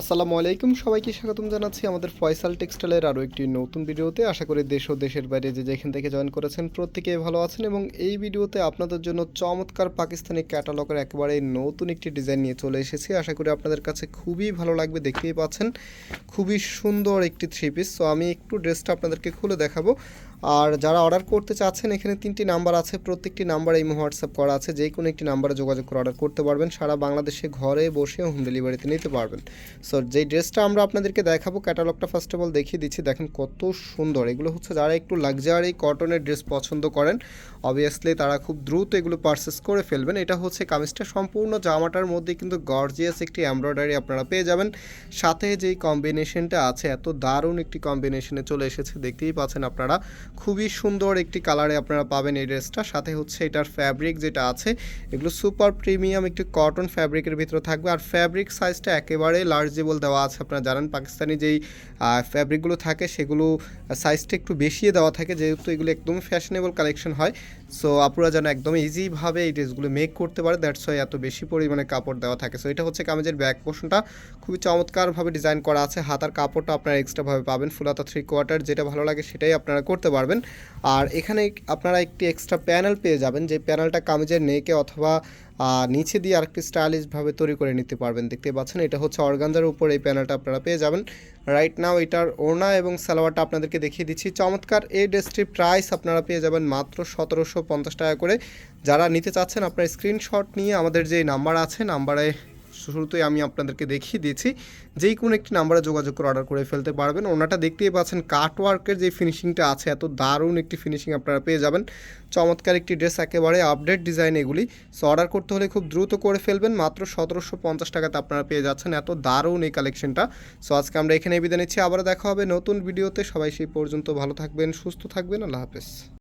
আসসালামু আলাইকুম। সবাইকে স্বাগতম জানাচ্ছি আমাদের ফয়সাল টেক্সটাইলের আরও একটি নতুন ভিডিওতে। আশা করি দেশ ও দেশের বাইরে যে যেখান থেকে জয়েন করেছেন প্রত্যেকে ভালো আছেন এবং এই ভিডিওতে আপনাদের জন্য চমৎকার পাকিস্তানি ক্যাটালগের একেবারে নতুন একটি ডিজাইন নিয়ে চলে এসেছি। আশা করি আপনাদের কাছে খুবই ভালো লাগবে, দেখতেই পাচ্ছেন। খুবই সুন্দর একটি থ্রি পিস সো আমি একটু ড্রেসটা আপনাদেরকে খুলে দেখাবো। আর যারা অর্ডার করতে চাচ্ছেন, এখানে তিনটি নাম্বার আছে। প্রত্যেকটি নাম্বার এই হোয়াটসঅ্যাপ করা আছে। যে কোনো একটি নাম্বারে যোগাযোগ করে অর্ডার করতে পারবেন। সারা বাংলাদেশে ঘরে বসে হোম ডেলিভারিতে নিতে পারবেন। সো যেই ড্রেসটা আমরা আপনাদেরকে দেখাবো ক্যাটালগটা ফার্স্ট অফ অল দেখিয়ে দিচ্ছি। দেখেন কত সুন্দর। এগুলো হচ্ছে যারা একটু লাক্সারি কটনের ড্রেস পছন্দ করেন অবভিয়াসলি তারা খুব দ্রুত এগুলো পারচেস করে ফেলবেন। এটা হচ্ছে কামিজটা। সম্পূর্ণ জামাটার মধ্যে কিন্তু গর্জিয়াস একটি এমব্রয়ডারি আপনারা পেয়ে যাবেন। সাথে যেই কম্বিনেশনটা আছে, এত দারুণ একটি কম্বিনেশনে চলে এসেছে, দেখতেই পাচ্ছেন আপনারা। খুবই সুন্দর একটি কালারে আপনারা পাবেন এই ড্রেসটা সাথে হচ্ছে এটার ফ্যাব্রিক যেটা আছে, এগুলো সুপার প্রিমিয়াম একটি কটন ফ্যাব্রিকের ভিতরে থাকবে। আর ফ্যাব্রিক সাইজটা একেবারে লার্জেবল দেওয়া আছে। আপনারা জানেন পাকিস্তানি যেই ফ্যাব্রিকগুলো থাকে, সেগুলো সাইজটা একটু বেশিয়ে দেওয়া থাকে, যেহেতু এগুলো একদম ফ্যাশনেবল কালেকশন হয়। সো আপুরা যেন একদম ইজিভাবে এই ড্রেসগুলো মেক করতে পারে দ্যাটস ওয়াই এত বেশি পরিমাণে কাপড় দেওয়া থাকে। সো এটা হচ্ছে কামেজের ব্যাক পোর্শনটা খুবই চমৎকারভাবে ডিজাইন করা আছে। হাতার কাপড়টা আপনারা এক্সট্রাভাবে পাবেন। ফুলাতা থ্রি কোয়ার্টার যেটা ভালো লাগে সেটাই আপনারা করতে পারবেন। আর এখানে আপনারা একটি এক্সট্রা প্যানেল পেয়ে যাবেন, যে প্যানেলটা কামিজের নেকে অথবা নিচে দিয়ে আরেকটি স্টাইলিশভাবে তৈরি করে নিতে পারবেন। দেখতে পাচ্ছেন, এটা হচ্ছে অর্গানজার উপর এই প্যানেলটা আপনারা পেয়ে যাবেন। রাইট নাও এটার ওড়না এবং সালোয়ারটা আপনাদেরকে দেখিয়ে দিচ্ছি। চমৎকার, এই ড্রেসটির প্রাইস আপনারা পেয়ে যাবেন মাত্র সতেরোশো পঞ্চাশ টাকা করে। যারা নিতে চাচ্ছেন, আপনার স্ক্রিনশট নিয়ে আমাদের যে নাম্বার আছে নাম্বারে শুরুতেই আমি আপনাদেরকে দেখিয়ে দিয়েছি, যেই কোনো একটি নাম্বারে যোগাযোগ করে অর্ডার করে ফেলতে পারবেন। ওনাটা দেখতেই পাচ্ছেন কাট ওয়ার্কের যে ফিনিশিংটা আছে, এত দারুণ একটি ফিনিশিং আপনারা পেয়ে যাবেন। চমৎকার একটি ড্রেস একেবারে আপডেট ডিজাইন এগুলি। সো অর্ডার করতে হলে খুব দ্রুত করে ফেলবেন, মাত্র সতেরোশো পঞ্চাশ টাকাতে আপনারা পেয়ে যাচ্ছেন এত দারুণ এই কালেকশনটা সো আজকে আমরা এখানে বিদায় নিচ্ছি আবার দেখা হবে নতুন ভিডিওতে সবাই সেই পর্যন্ত ভালো থাকবেন, সুস্থ থাকবেন, আল্লাহ হাফেজ।